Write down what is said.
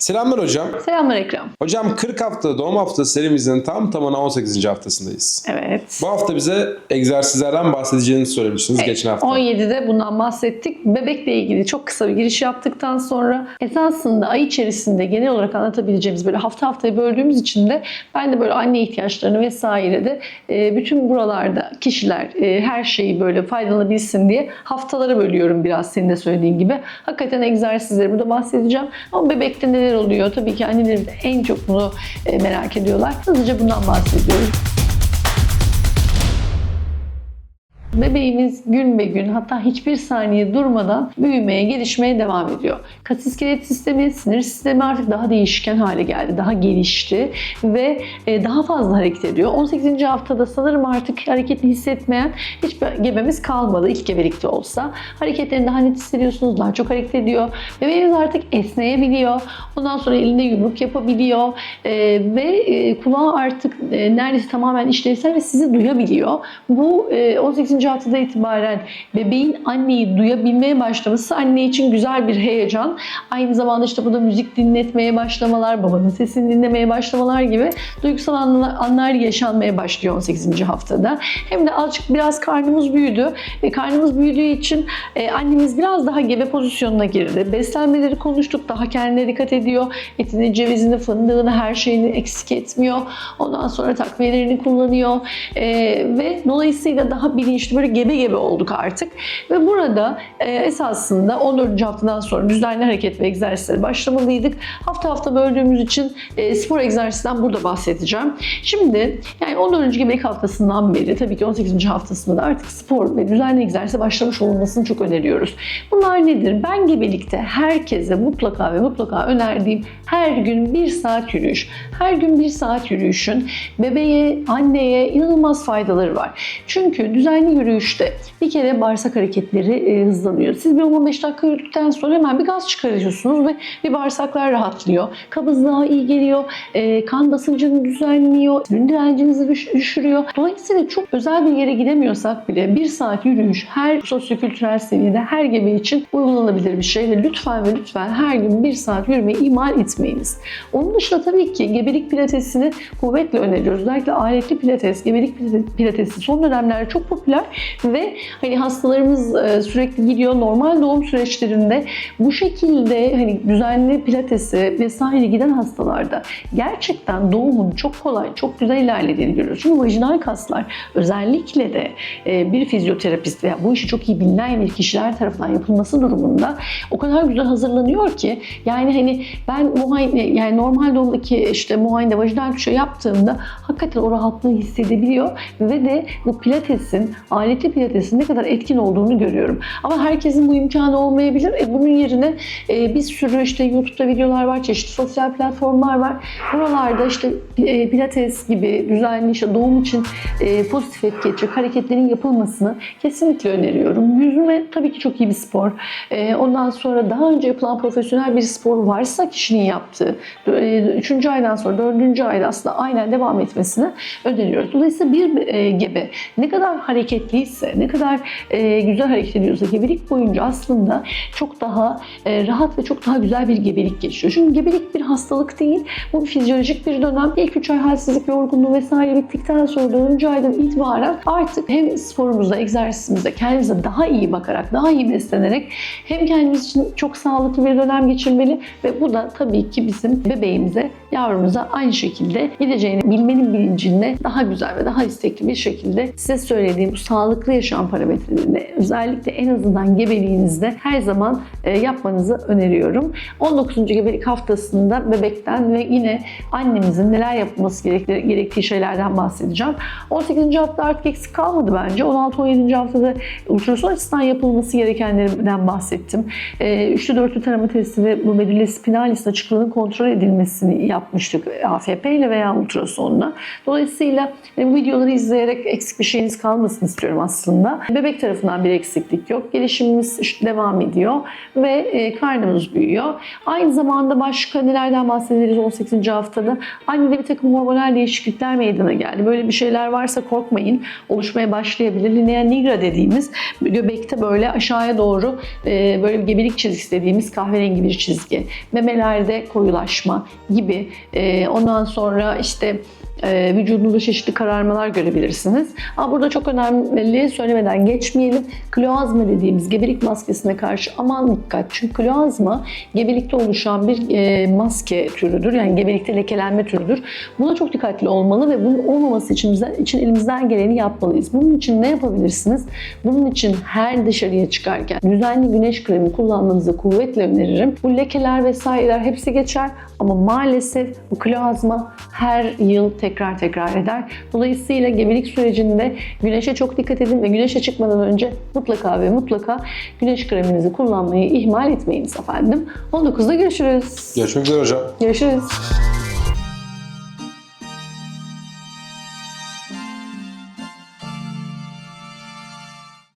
Selamlar hocam. Selamlar Ekrem. Hocam 40 hafta doğum haftası serimizin tam tamına 18. haftasındayız. Evet. Bu hafta bize egzersizlerden bahsedeceğinizi söylemiştiniz geçen hafta. 17'de bundan bahsettik. Bebekle ilgili çok kısa bir giriş yaptıktan sonra esasında ay içerisinde genel olarak anlatabileceğimiz böyle hafta haftaya böldüğümüz için de ben de böyle anne ihtiyaçlarını vesaire de e, bütün buralarda kişiler e, her şeyi böyle faydalanabilsin diye haftalara bölüyorum biraz senin de söylediğin gibi. Hakikaten egzersizleri burada bahsedeceğim. Ama bebekte neler oluyor? Tabii ki annelerimiz en çok bunu e, merak ediyorlar. Hızlıca bundan bahsediyoruz. Bebeğimiz gün be gün hatta hiçbir saniye durmadan büyümeye, gelişmeye devam ediyor. Kas iskelet sistemi, sinir sistemi artık daha değişken hale geldi, daha gelişti ve e, daha fazla hareket ediyor. 18. haftada sanırım artık hareketini hissetmeyen hiçbir gebemiz kalmadı ilk gebelikte olsa. Hareketlerini daha net hissediyorsunuz, daha çok hareket ediyor. Bebeğimiz artık esneyebiliyor. Ondan sonra elinde yumruk yapabiliyor e, ve e, kulağı artık e, neredeyse tamamen işlevsel ve sizi duyabiliyor. Bu e, 18. haftada itibaren bebeğin anneyi duyabilmeye başlaması anne için güzel bir heyecan. Aynı zamanda işte bu da müzik dinletmeye başlamalar, babanın sesini dinlemeye başlamalar gibi duygusal anlar, anlar yaşanmaya başlıyor 18. haftada. Hem de azıcık biraz karnımız büyüdü ve karnımız büyüdüğü için e, annemiz biraz daha gebe pozisyonuna girdi. Beslenmeleri konuştuk, daha kendine dikkat ediyor. Etini, cevizini, fındığını, her şeyini eksik etmiyor. Ondan sonra takviyelerini kullanıyor E, ve dolayısıyla daha bilinçli böyle gebe gebe olduk artık. Ve burada e, esasında 14. haftadan sonra düzenli hareket ve egzersizlere başlamalıydık. Hafta hafta böldüğümüz için e, spor egzersizinden burada bahsedeceğim. Şimdi yani 14. gebelik haftasından beri tabii ki 18. haftasında da artık spor ve düzenli egzersize başlamış olunmasını çok öneriyoruz. Bunlar nedir? Ben gebelikte herkese mutlaka ve mutlaka önerdiğim her gün bir saat yürüyüş. Her gün bir saat yürüyüşün bebeğe, anneye inanılmaz faydaları var. Çünkü düzenli yürüyüşte bir kere bağırsak hareketleri e, hızlanıyor. Siz bir 15 dakika yürüdükten sonra hemen bir gaz çıkarıyorsunuz ve bir bağırsaklar rahatlıyor. Kabızlığa iyi geliyor. e, kan basıncını düzenliyor. Ürün direncinizi düş- düşürüyor. Dolayısıyla çok özel bir yere gidemiyorsak bile bir saat yürüyüş her sosyokültürel seviyede her gebe için uygulanabilir bir şey ve lütfen ve lütfen her gün bir saat yürümeyi ihmal etmeyiniz. Onun dışında tabii ki gebelik pilatesini kuvvetle öneriyoruz. Özellikle aletli pilates, gebelik pilatesi son dönemlerde çok popüler ve hani hastalarımız e, sürekli gidiyor normal doğum süreçlerinde bu şekilde hani düzenli pilatesi vesaire giden hastalarda gerçekten doğumun çok kolay, çok güzel ilerlediğini görüyoruz. Çünkü vajinal kaslar özellikle de e, bir fizyoterapist veya bu işi çok iyi bilinen bir kişiler tarafından yapılması durumunda o kadar güzel hazırlanıyor ki yani hani ben muayene yani normal doğumdaki işte muayene vajinal tuşa yaptığımda hakikaten o rahatlığı hissedebiliyor ve de bu pilatesin, aleti pilatesin ne kadar etkin olduğunu görüyorum. Ama herkesin bu imkanı olmayabilir. E bunun yerine e, bir sürü işte YouTube'da videolar var, çeşitli sosyal platformlar var. Buralarda işte e, pilates gibi düzenli işte doğum için e, pozitif etki edecek hareketlerin yapılmasını kesinlikle öneriyorum. Yüzme tabii ki çok iyi bir spor. E, ondan sonra daha önce yapılan profesyonel bir spor varsa kişinin yaptığı, e, üçüncü aydan sonra dördüncü ayda aslında aynen devam etmesini öneriyoruz. Dolayısıyla bir e, gebe ne kadar hareketliyse, ne kadar e, güzel hareket ediyorsa gebelik boyunca aslında çok daha e, rahat ve çok daha güzel bir gebelik geçiyor. Çünkü gebelik bir hastalık değil, bu bir fizyolojik bir dönem. İlk 3 ay halsizlik, yorgunluğu vesaire bittikten sonra 4. aydan itibaren artık hem sporumuza, egzersizimize, kendimize daha iyi bakarak, daha iyi beslenerek hem kendimiz için çok sağlıklı bir dönem geçirmeli ve bu da tabii ki bizim bebeğimize, yavrumuza aynı şekilde gideceğini bilmenin bilincinde daha güzel ve daha istekli bir şekilde size söylediğim bu sağlıklı yaşam parametrelerini özellikle en azından gebeliğinizde her zaman e, yapmanızı öneriyorum. 19. gebelik haftasında bebekten ve yine annemizin neler yapılması gerektiği, şeylerden bahsedeceğim. 18. hafta artık eksik kalmadı bence. 16-17. haftada ultrason açısından yapılması gerekenlerden bahsettim. E, üçlü dörtlü tarama testi ve bu medulla spinalis açıklığının kontrol edilmesini yapmıştık AFP ile veya ultrasonla. Dolayısıyla e, bu videoları izleyerek eksik bir şeyiniz kalmasın istiyorum. İstiyorum aslında. Bebek tarafından bir eksiklik yok. Gelişimimiz devam ediyor ve e, karnımız büyüyor. Aynı zamanda başka nelerden bahsederiz 18. haftada? Annede bir takım hormonal değişiklikler meydana geldi. Böyle bir şeyler varsa korkmayın. Oluşmaya başlayabilir. Linea nigra dediğimiz göbekte böyle aşağıya doğru e, böyle bir gebelik çizgisi dediğimiz kahverengi bir çizgi. Memelerde koyulaşma gibi. E, ondan sonra işte e, vücudunuzda çeşitli kararmalar görebilirsiniz. Ama burada çok önemli söylemeden geçmeyelim. Kloazma dediğimiz gebelik maskesine karşı aman dikkat. Çünkü kloazma gebelikte oluşan bir e, maske türüdür. Yani gebelikte lekelenme türüdür. Buna çok dikkatli olmalı ve bunun olmaması için, bizden, için elimizden geleni yapmalıyız. Bunun için ne yapabilirsiniz? Bunun için her dışarıya çıkarken düzenli güneş kremi kullanmanızı kuvvetle öneririm. Bu lekeler vesaireler hepsi geçer ama maalesef bu kloazma her yıl tekrar tekrar eder. Dolayısıyla gebelik sürecinde güneşe çok dikkat edin ve güneşe çıkmadan önce mutlaka ve mutlaka güneş kreminizi kullanmayı ihmal etmeyiniz efendim. 19'da görüşürüz. Görüşmek üzere hocam. Görüşürüz.